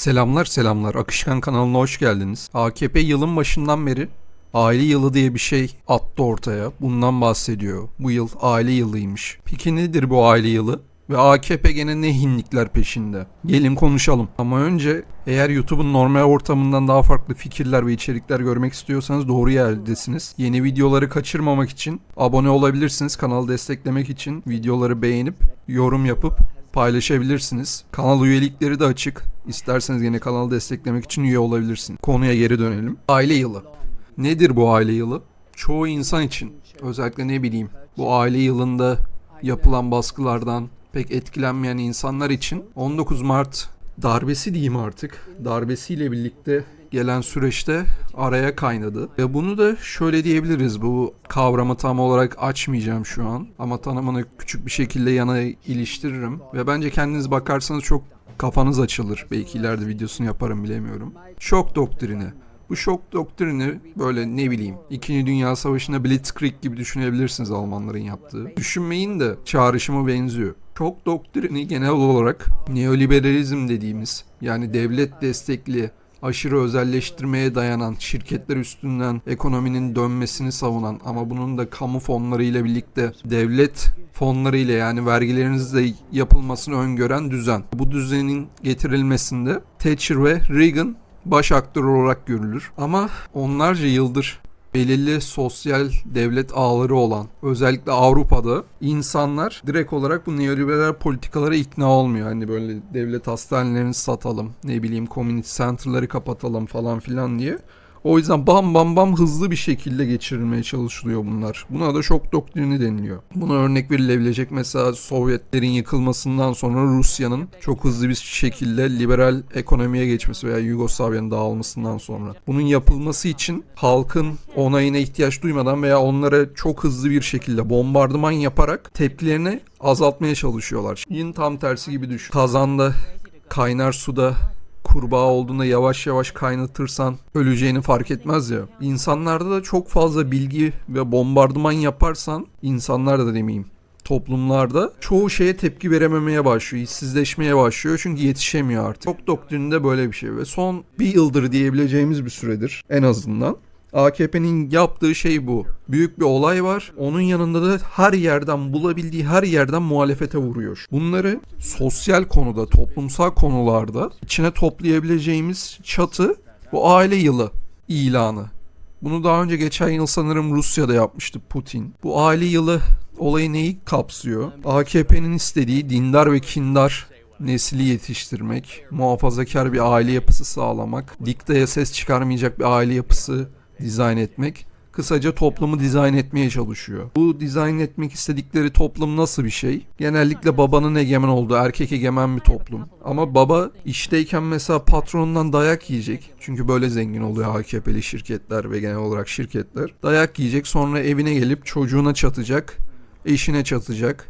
Selamlar selamlar. Akışkan kanalına hoş geldiniz. AKP yılın başından beri aile yılı diye bir şey attı ortaya. Bundan bahsediyor. Bu yıl aile yılıymış. Peki nedir bu aile yılı? Ve AKP gene ne hinlikler peşinde? Gelin konuşalım. Ama önce eğer YouTube'un normal ortamından daha farklı fikirler ve içerikler görmek istiyorsanız doğru yerdesiniz. Yeni videoları kaçırmamak için abone olabilirsiniz. Kanalı desteklemek için videoları beğenip yorum yapıp paylaşabilirsiniz. Kanal üyelikleri de açık. İsterseniz yine kanalı desteklemek için üye olabilirsiniz. Konuya geri dönelim. Aile yılı. Nedir bu aile yılı? Çoğu insan için özellikle ne bileyim bu aile yılında yapılan baskılardan pek etkilenmeyen insanlar için 19 Mart darbesi diyeyim artık. Darbesiyle birlikte gelen süreçte araya kaynadı. Ve bunu da şöyle diyebiliriz. Bu kavramı tam olarak açmayacağım şu an. Ama tanımını küçük bir şekilde yana iliştiririm. Ve bence kendiniz bakarsanız çok kafanız açılır. Belki ileride videosunu yaparım bilemiyorum. Şok doktrini. Bu şok doktrini böyle ne bileyim 2. Dünya Savaşı'nda Blitzkrieg gibi düşünebilirsiniz Almanların yaptığı. Düşünmeyin de çağrışımı benziyor. Şok doktrini genel olarak neoliberalizm dediğimiz yani devlet destekli aşırı özelleştirmeye dayanan şirketler üstünden ekonominin dönmesini savunan ama bunun da kamu fonları ile birlikte devlet fonları ile yani vergilerinizle yapılmasını öngören düzen. Bu düzenin getirilmesinde Thatcher ve Reagan baş aktör olarak görülür. Ama onlarca yıldır belirli sosyal devlet ağları olan özellikle Avrupa'da insanlar direkt olarak bu neoliberal politikalara ikna olmuyor. Hani böyle devlet hastanelerini satalım, ne bileyim community center'ları kapatalım falan filan diye. O yüzden bam bam bam hızlı bir şekilde geçirilmeye çalışılıyor bunlar. Buna da şok doktrini deniliyor. Buna örnek verilebilecek mesela Sovyetlerin yıkılmasından sonra Rusya'nın çok hızlı bir şekilde liberal ekonomiye geçmesi veya Yugoslavya'nın dağılmasından sonra. Bunun yapılması için halkın onayına ihtiyaç duymadan veya onlara çok hızlı bir şekilde bombardıman yaparak tepkilerini azaltmaya çalışıyorlar. Yine tam tersi gibi düşün. Kazanda kaynar suda kurbağa olduğunda yavaş yavaş kaynatırsan öleceğini fark etmez ya. İnsanlarda da çok fazla bilgi ve bombardıman yaparsan insanlar da demeyeyim toplumlarda çoğu şeye tepki verememeye başlıyor, işsizleşmeye başlıyor çünkü yetişemiyor artık. Çok doktrininde böyle bir şey ve son bir yıldır diyebileceğimiz bir süredir en azından. AKP'nin yaptığı şey bu. Büyük bir olay var. Onun yanında da her yerden bulabildiği her yerden muhalefete vuruyor. Bunları sosyal konuda, toplumsal konularda içine toplayabileceğimiz çatı bu aile yılı ilanı. Bunu daha önce geçen yıl sanırım Rusya'da yapmıştı Putin. Bu aile yılı olayı neyi kapsıyor? AKP'nin istediği dindar ve kindar nesli yetiştirmek, muhafazakar bir aile yapısı sağlamak, diktaya ses çıkarmayacak bir aile yapısı dizayn etmek. Kısaca toplumu dizayn etmeye çalışıyor. Bu dizayn etmek istedikleri toplum nasıl bir şey? Genellikle babanın egemen olduğu erkek egemen bir toplum. Ama baba işteyken mesela patronundan dayak yiyecek. Çünkü böyle zengin oluyor AKP'li şirketler ve genel olarak şirketler. Dayak yiyecek sonra evine gelip çocuğuna çatacak. Eşine çatacak.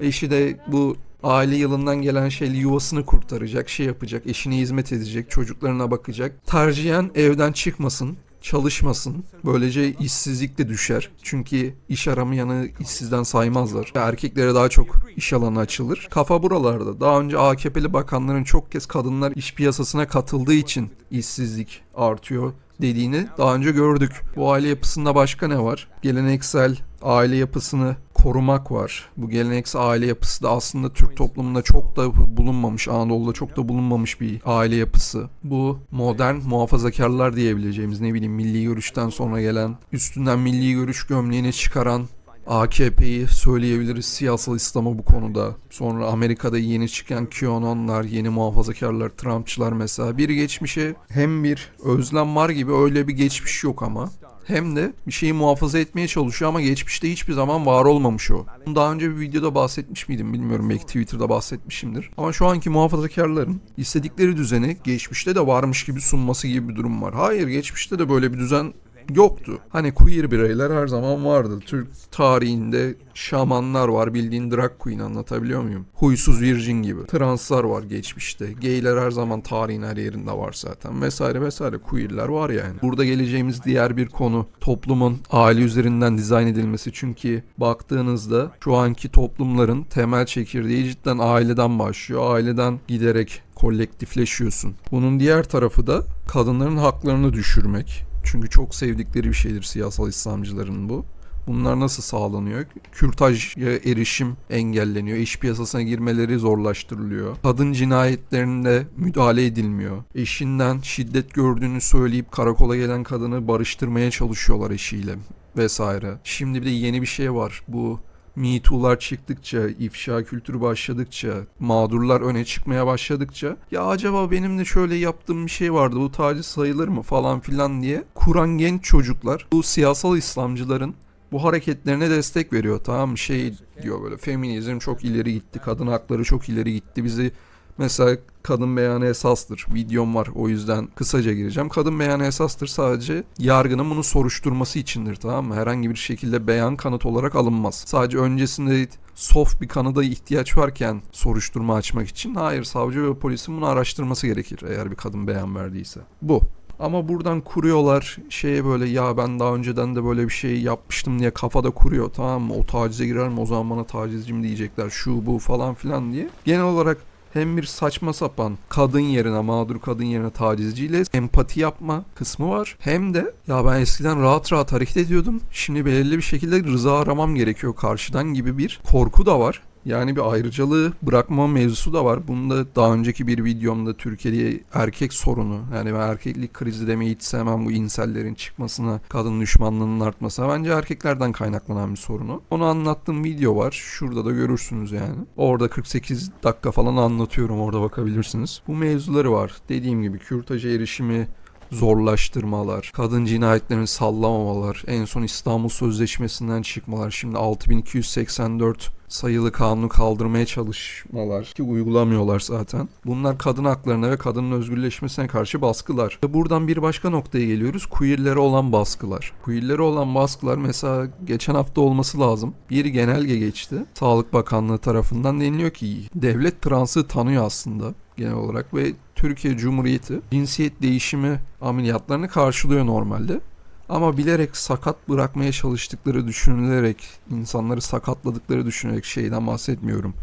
Eşi de bu aile yılından gelen şeyle yuvasını kurtaracak, şey yapacak, eşine hizmet edecek, çocuklarına bakacak. Tercihen evden çıkmasın, çalışmasın. Böylece işsizlik de düşer. Çünkü iş aramayanı işsizden saymazlar. Erkeklere daha çok iş alanı açılır. Kafa buralarda. Daha önce AKP'li bakanların çok kez kadınlar iş piyasasına katıldığı için işsizlik artıyor dediğini daha önce gördük. Bu aile yapısında başka ne var? Geleneksel aile yapısını korumak var. Bu geleneksel aile yapısı da aslında Türk toplumunda çok da bulunmamış, Anadolu'da çok da bulunmamış bir aile yapısı. Bu modern muhafazakarlar diyebileceğimiz ne bileyim milli görüşten sonra gelen, üstünden milli görüş gömleğini çıkaran AKP'yi söyleyebiliriz siyasal İslam'ı bu konuda. Sonra Amerika'da yeni çıkan QAnonlar, yeni muhafazakarlar, Trumpçılar mesela. Bir geçmişe hem bir özlem var gibi öyle bir geçmiş yok ama. Hem de bir şeyi muhafaza etmeye çalışıyor ama geçmişte hiçbir zaman var olmamış o. Daha önce bir videoda bahsetmiş miydim bilmiyorum belki Twitter'da bahsetmişimdir. Ama şu anki muhafazakarların istedikleri düzeni geçmişte de varmış gibi sunması gibi bir durum var. Hayır geçmişte de böyle bir düzen yoktu. Hani queer bireyler her zaman vardı. Türk tarihinde şamanlar var bildiğin drag queen anlatabiliyor muyum? Huysuz virgin gibi. Translar var geçmişte. Gayler her zaman tarihin her yerinde var zaten. Vesaire vesaire queerler var yani. Burada geleceğimiz diğer bir konu toplumun aile üzerinden dizayn edilmesi. Çünkü baktığınızda şu anki toplumların temel çekirdeği cidden aileden başlıyor. Aileden giderek kolektifleşiyorsun. Bunun diğer tarafı da kadınların haklarını düşürmek. Çünkü çok sevdikleri bir şeydir siyasal İslamcıların bu. Bunlar nasıl sağlanıyor? Kürtaja erişim engelleniyor. İş piyasasına girmeleri zorlaştırılıyor. Kadın cinayetlerinde müdahale edilmiyor. Eşinden şiddet gördüğünü söyleyip karakola gelen kadını barıştırmaya çalışıyorlar eşiyle vesaire. Şimdi bir de yeni bir şey var. Bu Me Too'lar çıktıkça, ifşa kültürü başladıkça, mağdurlar öne çıkmaya başladıkça ya acaba benim de şöyle yaptığım bir şey vardı bu taciz sayılır mı falan filan diye kuran genç çocuklar bu siyasal İslamcıların bu hareketlerine destek veriyor tamam mı? Şey diyor böyle feminizm çok ileri gitti, kadın hakları çok ileri gitti. Bizi mesela kadın beyanı esastır. Videom var o yüzden kısaca gireceğim. Kadın beyanı esastır sadece yargının bunu soruşturması içindir tamam mı? Herhangi bir şekilde beyan kanıt olarak alınmaz. Sadece öncesinde soft bir kanıda ihtiyaç varken soruşturma açmak için hayır savcı ve polisin bunu araştırması gerekir eğer bir kadın beyan verdiyse. Bu. Ama buradan kuruyorlar şeye böyle ya ben daha önceden de böyle bir şey yapmıştım diye kafada kuruyor tamam mı? O tacize girer mi o zaman bana tacizci mi diyecekler şu bu falan filan diye. Genel olarak hem bir saçma sapan kadın yerine mağdur kadın yerine tacizciyle empati yapma kısmı var. Hem de ya ben eskiden rahat rahat hareket ediyordum. Şimdi belirli bir şekilde rıza aramam gerekiyor karşıdan gibi bir korku da var. Yani bir ayrıcalığı bırakma mevzusu da var. Bunu da daha önceki bir videomda Türkiye'de erkek sorunu yani ben erkeklik krizi demeyi hiç sevmem bu insellerin çıkmasına, kadın düşmanlığının artmasına. Bence erkeklerden kaynaklanan bir sorunu. Onu anlattığım video var. Şurada da görürsünüz yani. Orada 48 dakika falan anlatıyorum. Orada bakabilirsiniz. Bu mevzuları var. Dediğim gibi kürtaja erişimi, zorlaştırmalar, kadın cinayetlerini sallamamalar, en son İstanbul Sözleşmesi'nden çıkmalar, şimdi 6284 sayılı kanunu kaldırmaya çalışmalar ki uygulamıyorlar zaten. Bunlar kadın haklarına ve kadının özgürleşmesine karşı baskılar. Ve buradan bir başka noktaya geliyoruz. Queerlere olan baskılar. Queerlere olan baskılar mesela geçen hafta olması lazım. Bir genelge geçti. Sağlık Bakanlığı tarafından deniliyor ki devlet transı tanıyor aslında genel olarak ve Türkiye Cumhuriyeti cinsiyet değişimi ameliyatlarını karşılıyor normalde. Ama bilerek sakat bırakmaya çalıştıkları düşünülerek, insanları sakatladıkları düşünerek şeyden bahsetmiyorum.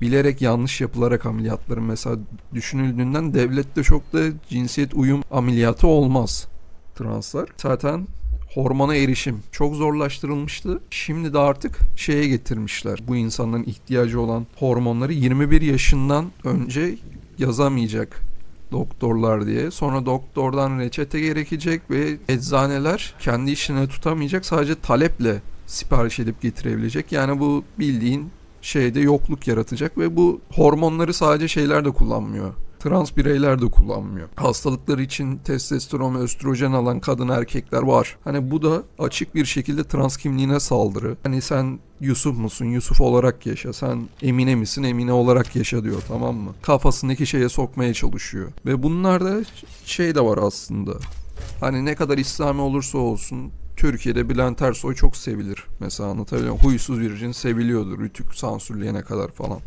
Bilerek yanlış yapılarak ameliyatların mesela düşünüldüğünden devlette çok da cinsiyet uyum ameliyatı olmaz translar. Zaten hormona erişim çok zorlaştırılmıştı. Şimdi de artık şeye getirmişler. Bu insanların ihtiyacı olan hormonları 21 yaşından önce yazamayacak doktorlar diye. Sonra doktordan reçete gerekecek ve eczaneler kendi işine tutamayacak. Sadece taleple sipariş edip getirebilecek. Yani bu bildiğin şeyde yokluk yaratacak ve bu hormonları sadece şeyler de kullanmıyor. Trans bireyler de kullanmıyor. Hastalıkları için testosteron ve östrojen alan kadın erkekler var. Hani bu da açık bir şekilde trans kimliğine saldırı. Hani sen Yusuf musun? Yusuf olarak yaşa. Sen Emine misin? Emine olarak yaşa diyor tamam mı? Kafasındaki şeye sokmaya çalışıyor. Ve bunlarda şey de var aslında. Hani ne kadar İslami olursa olsun Türkiye'de Bülent Ersoy çok sevilir. Mesela anlatabiliyor muyum? Huysuz virgin seviliyordur. Rütük sansürleyene kadar falan.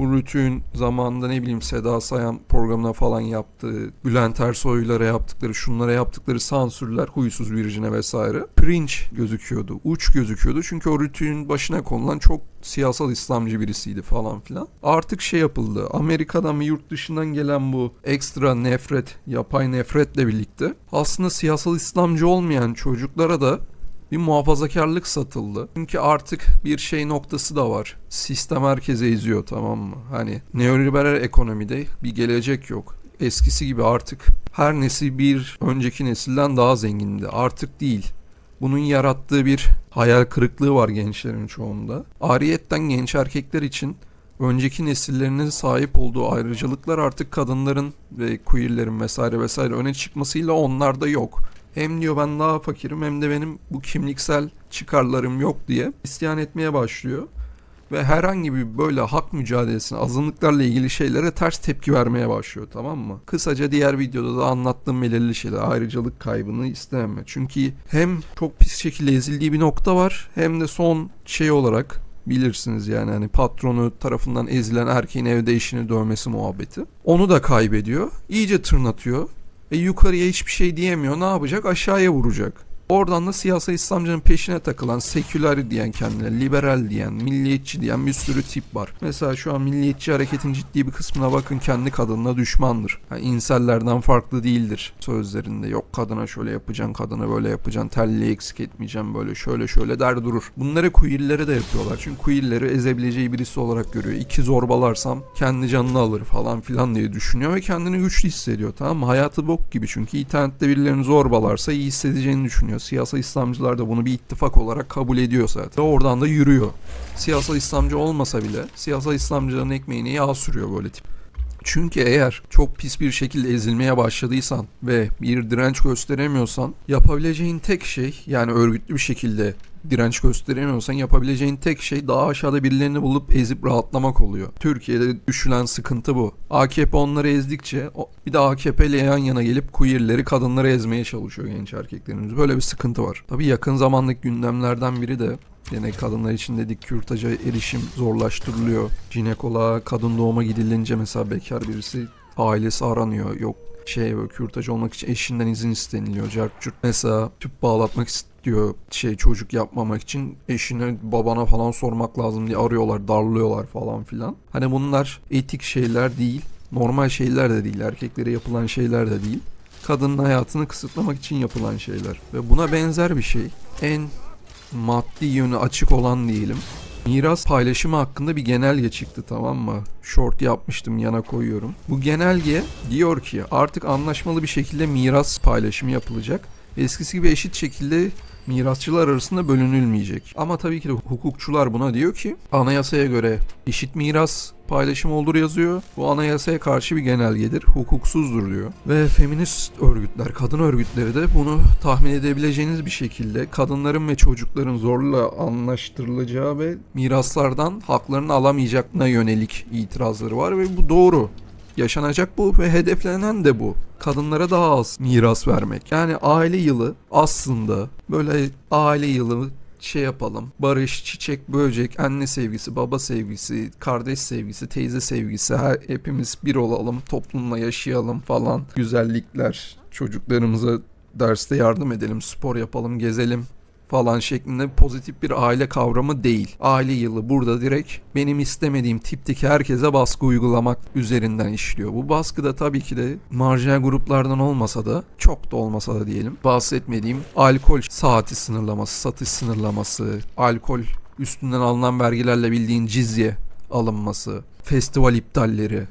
Bu Rütük'ün zamanında ne bileyim Seda Sayan programına falan yaptığı, Bülent Ersoy'lara yaptıkları, şunlara yaptıkları sansürler, huysuz virjine vesaire. Cringe gözüküyordu, uç gözüküyordu. Çünkü o Rütük'ün başına konulan çok siyasal İslamcı birisiydi falan filan. Artık şey yapıldı. Amerika'dan ve yurt dışından gelen bu ekstra nefret, yapay nefretle birlikte aslında siyasal İslamcı olmayan çocuklara da bir muhafazakarlık satıldı. Çünkü artık bir şey noktası da var. Sistem herkese eziyor tamam mı? Hani neoliberal ekonomide bir gelecek yok. Eskisi gibi artık her nesil bir önceki nesilden daha zengindi. Artık değil. Bunun yarattığı bir hayal kırıklığı var gençlerin çoğunda. Ariyetten genç erkekler için önceki nesillerinin sahip olduğu ayrıcalıklar artık kadınların ve queerlerin vesaire vesaire öne çıkmasıyla onlarda yok. Hem diyor ben daha fakirim hem de benim bu kimliksel çıkarlarım yok diye isyan etmeye başlıyor. ve herhangi bir böyle hak mücadelesine, azınlıklarla ilgili şeylere ters tepki vermeye başlıyor tamam mı? Kısaca diğer videoda da anlattığım belirli şeyler ayrıcalık kaybını istememe. Çünkü hem çok pis şekilde ezildiği bir nokta var hem de son şey olarak bilirsiniz yani hani patronu tarafından ezilen erkeğin evde eşini dövmesi muhabbeti. Onu da kaybediyor. İyice tırnatıyor. E yukarıya hiçbir şey diyemiyor. Ne yapacak? Aşağıya vuracak. Oradan da siyasal İslamcının peşine takılan, seküler diyen kendine, liberal diyen, milliyetçi diyen bir sürü tip var. Mesela şu an milliyetçi hareketin ciddi bir kısmına bakın kendi kadınına düşmandır. Yani insellerden farklı değildir sözlerinde. Yok kadına şöyle yapacaksın, kadına böyle yapacaksın, telliği eksik etmeyeceğim böyle şöyle şöyle der durur. Bunları queerlere de yapıyorlar. Çünkü queerleri ezebileceği birisi olarak görüyor. İki zorbalarsam kendi canını alır falan filan diye düşünüyor ve kendini güçlü hissediyor tamam mı? Hayatı bok gibi çünkü internette birilerini zorbalarsa iyi hissedeceğini düşünüyor. Siyasal İslamcılar da bunu bir ittifak olarak kabul ediyor zaten. Ve oradan da yürüyor. Siyasal İslamcı olmasa bile siyasal İslamcıların ekmeğine yağ sürüyor böyle tip. Çünkü eğer çok pis bir şekilde ezilmeye başladıysan ve bir direnç gösteremiyorsan yapabileceğin tek şey yani örgütlü bir şekilde direnç gösteremiyorsan yapabileceğin tek şey daha aşağıda birilerini bulup ezip rahatlamak oluyor. Türkiye'de düşülen sıkıntı bu. AKP onları ezdikçe bir de AKP ile yan yana gelip queerleri kadınları ezmeye çalışıyor genç erkeklerimiz. Böyle bir sıkıntı var. Tabii yakın zamandaki gündemlerden biri de Yine kadınlar için dedik kürtaja erişim zorlaştırılıyor. Jinekoloğa kadın doğuma gidilince mesela bekar birisi ailesi aranıyor. Yok şey böyle kürtaj olmak için eşinden izin isteniliyor. Cartçurt mesela tüp bağlatmak istiyor şey çocuk yapmamak için eşine babana falan sormak lazım diye arıyorlar darlıyorlar falan filan. Hani bunlar etik şeyler değil. Normal şeyler de değil. Erkeklere yapılan şeyler de değil. Kadının hayatını kısıtlamak için yapılan şeyler. Ve buna benzer bir şey. En maddi yönü açık olan diyelim. Miras paylaşımı hakkında bir genelge çıktı tamam mı? Short yapmıştım yana koyuyorum. Bu genelge diyor ki artık anlaşmalı bir şekilde miras paylaşımı yapılacak. Eskisi gibi eşit şekilde mirasçılar arasında bölünülmeyecek. Ama tabii ki de hukukçular buna diyor ki anayasaya göre eşit miras paylaşım olur yazıyor. Bu anayasaya karşı bir genelgedir. Hukuksuzdur diyor. Ve feminist örgütler, kadın örgütleri de bunu tahmin edebileceğiniz bir şekilde kadınların ve çocukların zorla anlaştırılacağı ve miraslardan haklarını alamayacaklarına yönelik itirazları var ve bu doğru. Yaşanacak bu ve hedeflenen de bu. Kadınlara daha az miras vermek. Yani aile yılı aslında böyle aile yılı şey yapalım. Barış, çiçek, böcek, anne sevgisi, baba sevgisi, kardeş sevgisi, teyze sevgisi. Her, hepimiz bir olalım, toplumla yaşayalım falan. Güzellikler, çocuklarımıza derste yardım edelim, spor yapalım, gezelim falan şeklinde pozitif bir aile kavramı değil. Aile yılı burada direkt benim istemediğim tipteki herkese baskı uygulamak üzerinden işliyor. Bu baskı da tabii ki de marjinal gruplardan olmasa da çok da olmasa da diyelim bahsetmediğim alkol saati sınırlaması, satış sınırlaması, alkol üstünden alınan vergilerle bildiğin cizye alınması, festival iptalleri,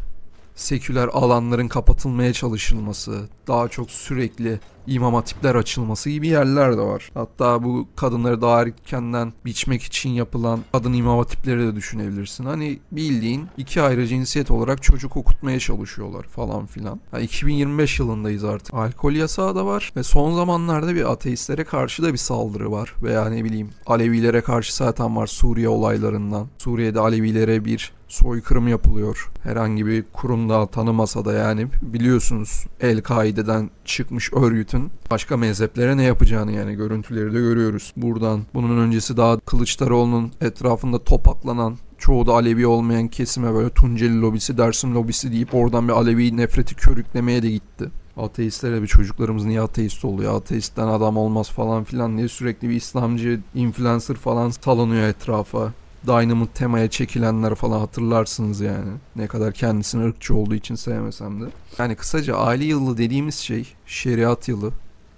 seküler alanların kapatılmaya çalışılması, daha çok sürekli imam hatipler açılması gibi yerler de var. Hatta bu kadınları daha erkenden biçmek için yapılan kadın imam hatipleri de düşünebilirsin. Hani bildiğin iki ayrı cinsiyet olarak çocuk okutmaya çalışıyorlar falan filan. Ha, 2025 yılındayız artık. Alkol yasağı da var ve son zamanlarda bir ateistlere karşı da bir saldırı var. Veya ne bileyim Alevilere karşı zaten var Suriye olaylarından. Suriye'de Alevilere bir soykırım yapılıyor. Herhangi bir kurumda tanımasa da yani biliyorsunuz El-Kaide'den çıkmış örgütün başka mezheplere ne yapacağını yani görüntüleri de görüyoruz. Buradan bunun öncesi daha Kılıçdaroğlu'nun etrafında topaklanan çoğu da Alevi olmayan kesime böyle Tunceli lobisi, Dersim lobisi deyip oradan bir Alevi nefreti körüklemeye de gitti. Ateistlere bir çocuklarımız niye ateist oluyor, ateistten adam olmaz falan filan diye sürekli bir İslamcı influencer falan salınıyor etrafa. Dynamite temaya çekilenler falan hatırlarsınız yani. Ne kadar kendisini ırkçı olduğu için sevmesem de. Yani kısaca aile yılı dediğimiz şey şeriat yılı,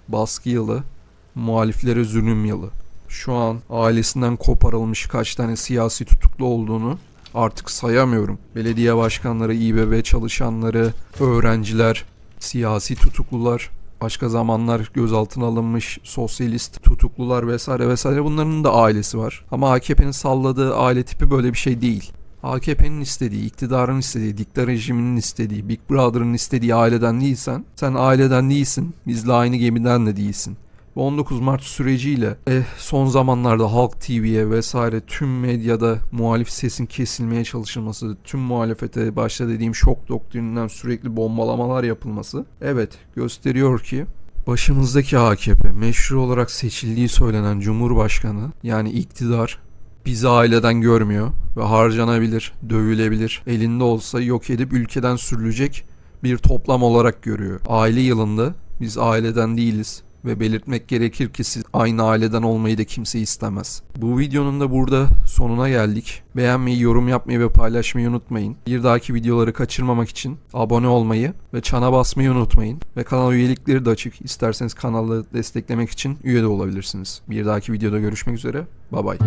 baskı yılı, muhaliflere zulüm yılı. Şu an ailesinden koparılmış kaç tane siyasi tutuklu olduğunu artık sayamıyorum. Belediye başkanları, İBB çalışanları, öğrenciler, siyasi tutuklular, başka zamanlar gözaltına alınmış sosyalist tutuklular vesaire vesaire bunların da ailesi var. Ama AKP'nin salladığı aile tipi böyle bir şey değil. AKP'nin istediği, iktidarın istediği, dikta rejiminin istediği, Big Brother'ın istediği aileden değilsen, sen aileden değilsin, bizle aynı gemiden de değilsin. Bu 19 Mart süreciyle eh, son zamanlarda Halk TV'ye vesaire tüm medyada muhalif sesin kesilmeye çalışılması, tüm muhalefete başta dediğim şok doktrininden sürekli bombalamalar yapılması evet gösteriyor ki başımızdaki AKP meşru olarak seçildiği söylenen Cumhurbaşkanı yani iktidar bizi aileden görmüyor ve harcanabilir, dövülebilir, elinde olsa yok edip ülkeden sürülecek bir toplam olarak görüyor. Aile yılında biz aileden değiliz ve belirtmek gerekir ki siz aynı aileden olmayı da kimse istemez. Bu videonun da burada sonuna geldik. Beğenmeyi, yorum yapmayı ve paylaşmayı unutmayın. Bir dahaki videoları kaçırmamak için abone olmayı ve çana basmayı unutmayın. Ve kanal üyelikleri de açık. İsterseniz kanalı desteklemek için üye de olabilirsiniz. Bir dahaki videoda görüşmek üzere. Bay bay.